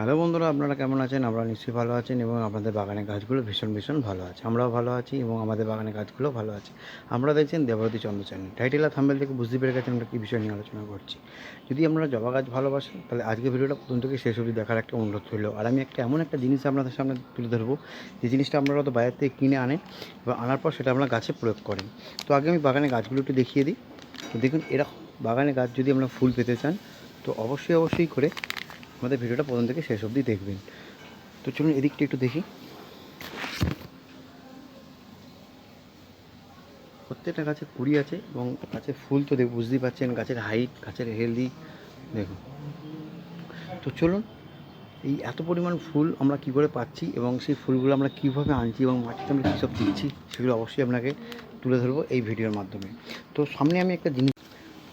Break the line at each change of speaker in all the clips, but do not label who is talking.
Hello বন্ধুরা, আপনারা কেমন আছেন? আমরা নিশ্চয়ই ভালো আছেন এবং আপনাদের বাগানের গাছগুলো ভীষণ ভীষণ ভালো আছে। আমরাও ভালো আছি এবং আমাদের বাগানের গাছগুলো ভালো আছে। আমরা দেখছেন দেবরতী চন্দ্র চ্যানেল। টাইটেল আর থাম্বেল থেকে বুঝতে পেরে গেছেন আমরা কী বিষয় নিয়ে আলোচনা করছি। যদি আপনারা জবা গাছ ভালোবাসেন, তাহলে আজকে ভিডিওটা প্রথম থেকে শেষ অবধি দেখার একটা অনুরোধ রইল। আর আমি একটা এমন একটা জিনিস আপনাদের সামনে তুলে ধরবো, যে জিনিসটা আপনারা হয়তো বাইরে থেকে কিনে আনেন এবং আনার পর সেটা আপনারা গাছে প্রয়োগ করেন। তো আগে আমি বাগানের গাছগুলো একটু দেখিয়ে দিই। তো দেখুন এরা বাগানে গাছ যদি আমরা ফুল পেতে চান, তো অবশ্যই অবশ্যই করে আমাদের ভিডিওটা প্রথম থেকে শেষ অবধি দেখবেন। তো চলুন এদিকটা একটু দেখি। প্রত্যেকটা গাছে কুড়ি আছে এবং গাছের ফুল তো দেখ বুঝতেই পারছেন গাছের হাইট গাছের হেলদি দেখুন। তো চলুন, এই এত পরিমাণ ফুল আমরা কি করে পাচ্ছি এবং সেই ফুলগুলো আমরা কীভাবে আনছি এবং মাটিতে আমরা কী সব দিচ্ছি, সেগুলো অবশ্যই আপনাকে তুলে ধরবো এই ভিডিওর মাধ্যমে। তো সামনে আমি একটা জিনিস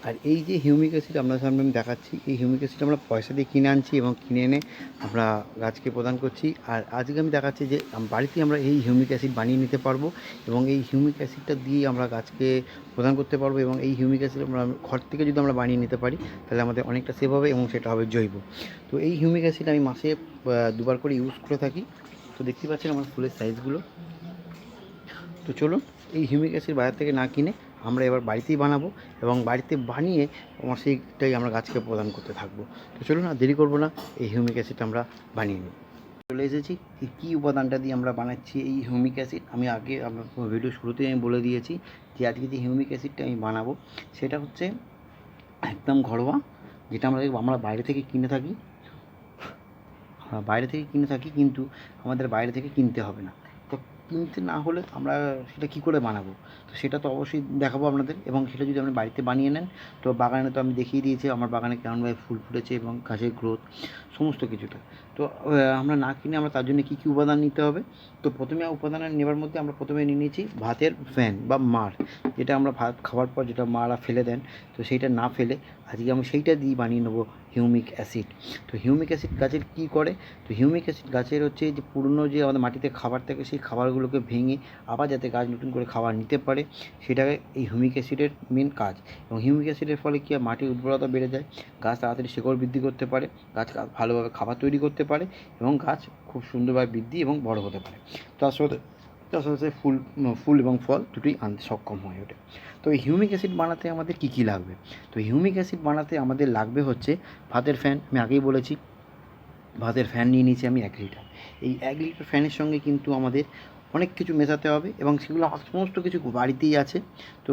আর এই যে হিউমিক অ্যাসিড আপনার সামনে আমি দেখাচ্ছি, এই হিউমিক অ্যাসিড আমরা পয়সা দিয়ে কিনে আনছি এবং কিনে এনে আমরা গাছকে প্রদান করছি। আর আজকে আমি দেখাচ্ছি যে বাড়িতে আমরা এই হিউমিক অ্যাসিড বানিয়ে নিতে পারব এবং এই হিউমিক অ্যাসিডটা দিয়ে আমরা গাছকে প্রদান করতে পারব এবং এই হিউমিক অ্যাসিড আমরা ঘর থেকে যদি আমরা বানিয়ে নিতে পারি, তাহলে আমাদের অনেকটা সেভ হবে এবং সেটা হবে জৈব। তো এই হিউমিক অ্যাসিড আমি মাসে দুবার করে ইউজ করে থাকি। তো দেখতে পাচ্ছেন আমার ফুলের সাইজগুলো তো চলুন, এই হিউমিক অ্যাসিড বাজার থেকে না কিনে আমরা এবার বাড়িতেই বানাবো এবং বাড়িতে বানিয়ে আমার সেইটাই আমরা গাছকে প্রদান করতে থাকব। তো চলুন আর দেরি করব না, এই হিউমিক অ্যাসিডটা আমরা বানিয়ে নিই। চলে এসেছি, কী উপাদানটা দিয়ে আমরা বানাচ্ছি এই হিউমিক অ্যাসিড? আমি আগে আমার ভিডিও শুরুতেই আমি বলে দিয়েছি যে আজকে যে হিউমিক অ্যাসিডটা আমি বানাবো, সেটা হচ্ছে একদম ঘরোয়া, যেটা আমরা আমরা বাইরে থেকে কিনে থাকি। বাইরে থেকে কিনে থাকি, কিন্তু আমাদের বাইরে থেকে কিনতে হবে না। কিনতে না হলে আমরা সেটা কী করে বানাবো? তো সেটা তো অবশ্যই দেখাবো আপনাদের এবং সেটা যদি আপনি বাড়িতে বানিয়ে নেন, তো বাগানে তো আমি দেখিয়ে দিয়েছি আমার বাগানে কেমনভাবে ফুল ফুটেছে এবং গাছের গ্রোথ সমস্ত কিছুটা। তো আমরা না কিনে আমরা তার জন্য কী কী উপাদান নিতে হবে? তো প্রথমে উপাদান নেওয়ার মধ্যে আমরা প্রথমে নিয়ে নিয়েছি ভাতের ফ্যান বা মার যেটা আমরা ভাত খাওয়ার পর যেটা মারা ফেলে দেন, তো সেইটা না ফেলে আজকে আমি সেইটা দিয়ে বানিয়ে নেব হিউমিক অ্যাসিড তো হিউমিক অ্যাসিড গাছের কী করে? তো হিউমিক অ্যাসিড গাছের হচ্ছে যে পুরনো যে আমাদের মাটিতে খাবার থাকে, সেই খাবারগুলোকে ভেঙে আবার যাতে গাছ নতুন করে খাবার নিতে পারে, সেটাকে এই হিউমিক অ্যাসিডের মেন কাজ। এবং হিউমিক অ্যাসিডের ফলে কী হয়? মাটির উর্বরতা বেড়ে যায়, গাছ তাড়াতাড়ি শেকড় বৃদ্ধি করতে পারে, গাছ ভালোভাবে খাবার তৈরি করতে পারে, এবং গাছ খুব সুন্দরভাবে বৃদ্ধি এবং বড় হতে পারে। তার সাথে সাথে ফুল ফুল এবং ফল দুটোই আনতে সক্ষম হয়ে ওঠে। তো এই হিউমিক অ্যাসিড বানাতে আমাদের কী কী লাগবে? তো হিউমিক অ্যাসিড বানাতে আমাদের লাগবে হচ্ছে ভাতের ফ্যান। আমি আগেই বলেছি, ভাতের ফ্যান নিয়ে নিয়েছি আমি এক লিটার। এই এক লিটার ফ্যানের সঙ্গে কিন্তু আমাদের অনেক কিছু মেশাতে হবে এবং সেগুলো সমস্ত কিছু বাড়িতেই আছে। তো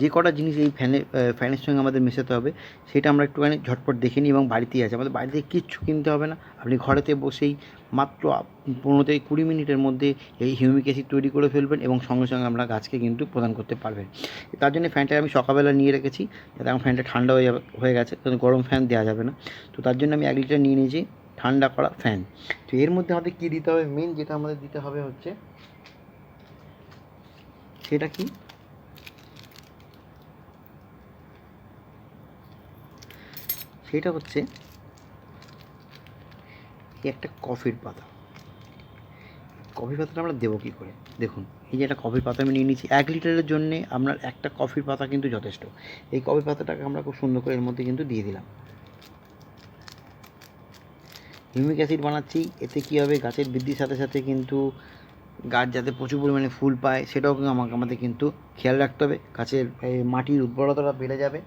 যে কটা জিনিস এই ফ্যানে ফ্যানের সঙ্গে আমাদের মেশাতে হবে, সেটা আমরা একটুখানি ঝটপট দেখে নিই এবং বাড়িতেই আছে। আমাদের বাড়িতে কিচ্ছু কিনতে হবে না। আপনি ঘরেতে বসেই মাত্র পনেরো থেকে কুড়ি মিনিটের মধ্যে এই হিউমিক অ্যাসিড তৈরি করে ফেলবেন এবং সঙ্গে সঙ্গে আমরা গাছকে কিন্তু প্রদান করতে পারবেন। তার জন্য ফ্যানটা আমি সকালবেলা নিয়ে রেখেছি, যাতে আমার ফ্যানটা ঠান্ডা হয়ে যাবে, হয়ে গেছে। কারণ গরম ফ্যান দেওয়া যাবে না। তো তার জন্য আমি এক লিটার নিয়ে নিয়েছি। ঠান্ডা করা ফ্যান তো এর মধ্যে আমাদের কী দিতে হবে? মেন যেটা আমাদের দিতে হবে হচ্ছে সেটা কি? সেটা হচ্ছে একটা কফির পাতা। কফি পাতাটা আমরা দেবো কী করে? দেখুন, এই যে একটা কফির পাতা আমি নিয়ে নিয়েছি এক লিটারের জন্যে আপনার একটা কফির পাতা কিন্তু যথেষ্ট। এই কফি পাতাটাকে আমরা খুব সুন্দর করে এর মধ্যে কিন্তু দিয়ে দিলাম। হিউমিক অ্যাসিড বানাচ্ছি, এতে কী হবে? গাছের বৃদ্ধির সাথে সাথে কিন্তু গাছ যাতে প্রচুর পরিমাণে ফুল পায়, সেটাও কিন্তু আমাকে, আমাদের কিন্তু খেয়াল রাখতে হবে। গাছের মাটির উর্বরতাটা বেড়ে যাবে।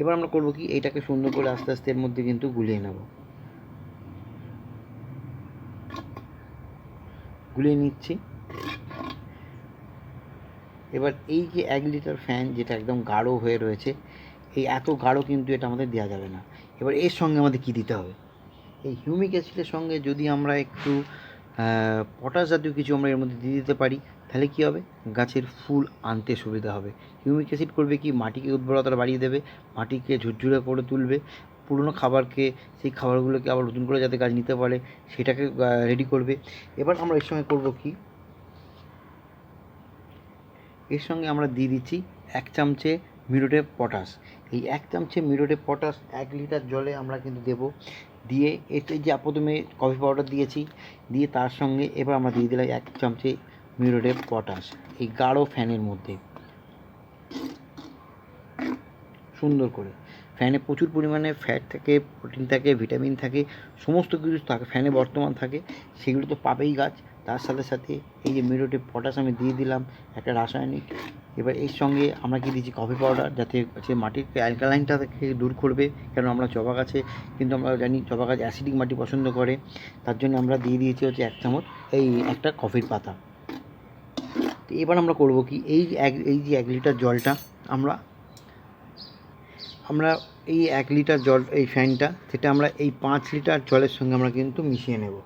এবার আমরা করব কি? এইটাকে সুন্দর করে আস্তে আস্তে এর মধ্যে কিন্তু গুলিয়ে নেব। গুলিয়ে নিচ্ছি। এবার এই যে এক লিটার ফ্যান, যেটা একদম গাঢ় হয়ে রয়েছে, এই এত গাঢ় কিন্তু এটা আমাদের দেওয়া যাবে না। এবার এর সঙ্গে আমাদের কী দিতে হবে? এই হিউমিক অ্যাসিডের সঙ্গে যদি আমরা একটু পটাশ জাতীয় কিছু আমরা এর মধ্যে দিয়ে দিতে পারি, তাহলে কী হবে? গাছের ফুল আনতে সুবিধা হবে। হিউমিক অ্যাসিড করবে কি? মাটিকে উর্বরতা বাড়িয়ে দেবে, মাটিকে ঝুরঝুরে করে তুলবে, পুরনো খাবারকে, সেই খাবারগুলোকে আবার নতুন করে যাতে গাছ নিতে পারে, সেটাকে রেডি করবে। এবার আমরা এর সঙ্গে করব কি? এর সঙ্গে আমরা দিয়ে দিচ্ছি এক চামচে মিরোটে পটাশ। এই এক চামচে মিরোটে পটাশ এক লিটার জলে আমরা কিন্তু দেব। দিয়ে এতে যে প্রথমে কফি পাউডার দিয়েছি, দিয়ে তার সঙ্গে এবার আমরা দিয়ে দিলাম এক চামচে মিরোটে পটাশ। এই গাঢ় ফ্যানের মধ্যে। সুন্দর করে। ফ্যানে প্রচুর পরিমাণে ফ্যাট থাকে প্রোটিন থাকে ভিটামিন থাকে, সমস্ত কিছু থাকে, ফ্যানে বর্তমান থাকে, সেগুলো তো পাবেই গাছ। তার সাথে সাথে এই যে মিরোটে পটাশ আমি দিয়ে দিলাম, একটা রাসায়নিক। এবার এর সঙ্গে আমরা কি দিচ্ছি কফি পাউডার যাতে হচ্ছে মাটির অ্যালকালাইনটা থেকে দূর করবে, কেন আমরা জবা গাছে কিন্তু আমরা জানি জবা গাছ অ্যাসিডিক মাটি পছন্দ করে, তার জন্য আমরা দিয়ে দিয়েছি হচ্ছে এক চামচ এই একটা কফির পাতা। তো এবার আমরা করব কি? এই এক, এই যে এক লিটার জলটা আমরা আমরা এই এক লিটার জল, এই ফ্যানটা সেটা আমরা এই পাঁচ লিটার জলের সঙ্গে আমরা কিন্তু মিশিয়ে নেব।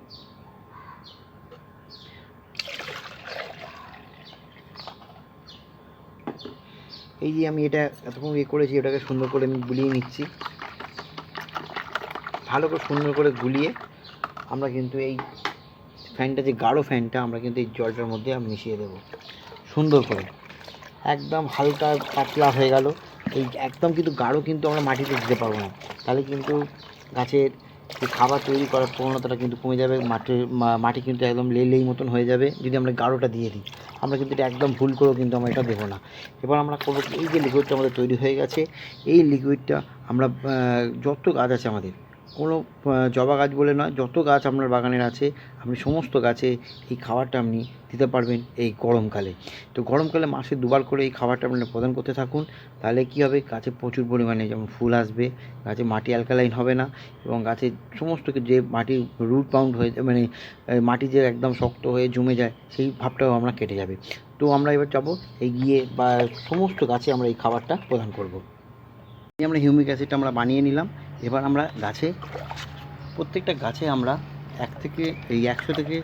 এই যে আমি এটা এতক্ষণ ইয়ে করেছি এটাকে সুন্দর করে আমি গুলিয়ে নিচ্ছি। ভালো করে সুন্দর করে গুলিয়ে আমরা কিন্তু এই ফ্যানটা, যে গাঢ় ফ্যানটা, আমরা কিন্তু এই জলটার মধ্যে আমি মিশিয়ে দেবো। সুন্দর করে। একদম হালকা পাতলা হয়ে গেল। এই একদম কিন্তু গাঢ় কিন্তু আমরা মাটিতে দিতে পারব না। তাহলে কিন্তু গাছের যে খাবার তৈরি করার প্রবণতাটা কিন্তু কমে যাবে, মাটির মাটি কিন্তু একদম লেই মতন হয়ে যাবে। যদি আমরা গাঢ়টা দিয়ে দিই। আমরা কিন্তু এটা একদম ভুল করেও কিন্তু আমরা এটা দেবো না। এবার আমরা করব এই যে লিকুইডটা আমাদের তৈরি হয়ে গেছে, এই লিকুইডটা আমরা যত গাছ আছে আমাদের কোনো জবা গাছ বলে নয়, যত গাছ আপনার বাগানের আছে, আপনি সমস্ত গাছে এই খাবারটা আপনি দিতে পারবেন এই গরমকালে। তো গরমকালে মাসে দুবার করে এই খাবারটা আপনারা প্রদান করতে থাকুন, তাহলে কী হবে? গাছে প্রচুর পরিমাণে যেমন ফুল আসবে, গাছে মাটি অ্যালকালাইন হবে না, এবং গাছে সমস্ত যে মাটি রুট পাউন্ড হয়ে মানে মাটি যে একদম শক্ত হয়ে জমে যায়, সেই ভাবটাও আমরা কেটে যাবে। তো আমরা এবার যাব, এগিয়ে বা সমস্ত গাছে আমরা এই খাবারটা প্রদান করব। আমরা হিউমিক অ্যাসিডটা আমরা বানিয়ে নিলাম এবার আমরা গাছে, প্রত্যেকটা গাছে আমরা এক থেকে, এই একশো থেকে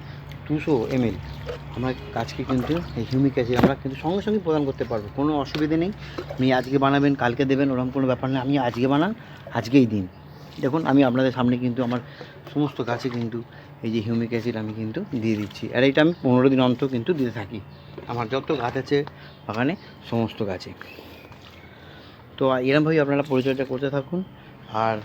দুশো এমএল আমরা গাছকে কিন্তু এই হিউমিক অ্যাসিড আমরা কিন্তু সঙ্গে সঙ্গে প্রদান করতে পারব। কোনো অসুবিধে নেই। আপনি আজকে বানাবেন, কালকে দেবেন, ওরকম কোনো ব্যাপার নেই। আমি আজকে বানান, আজকেই দিন। দেখুন, আমি আপনাদের সামনে কিন্তু আমার সমস্ত গাছে কিন্তু এই যে হিউমিক অ্যাসিড আমি কিন্তু দিয়ে দিচ্ছি। আর এটা আমি পনেরো দিন অন্তর কিন্তু দিতে থাকি। আমার যত গাছ আছে বাগানে, সমস্ত গাছে। তো এরমভাবেই আপনারা পরিচর্যা করতে থাকুন। আর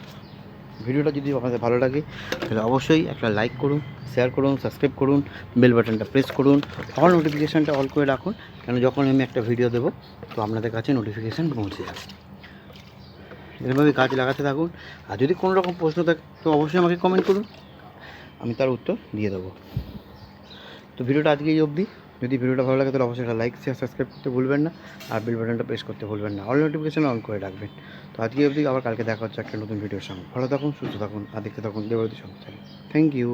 ভিডিওটা যদি আপনাদের ভালো লাগে, তাহলে অবশ্যই একটা লাইক করুন শেয়ার করুন সাবস্ক্রাইব করুন বেল বাটনটা প্রেস করুন অল নোটিফিকেশানটা অল করে রাখুন, কেন যখন আমি একটা ভিডিও দেবো, তো আপনাদের কাছে নোটিফিকেশান পৌঁছে যাবে। এরভাবে গাছ লাগাতে থাকুন, আর যদি কোনো রকম প্রশ্ন থাকে, তো অবশ্যই আমাকে কমেন্ট করুন, আমি তার উত্তর দিয়ে দেবো। তো ভিডিওটা আজকে এই অবধি। যদি ভিডিওটা ভালো লাগে তাহলে অবশ্যই একটা লাইক শেয়ার সাবস্ক্রাইব করতে ভুলবেন না আর বেল বাটনটা প্রেস করতে ভুলবেন না। অল নোটিফিকেশান অন করে রাখবেন। তো আজকে অবধি আবার কালকে দেখা হচ্ছে একটা নতুন ভিডিওর সঙ্গে। ভালো থাকুন, সুস্থ থাকুন আর দেখতে থাকুন দেবতী সঙ্গে থ্যাংক ইউ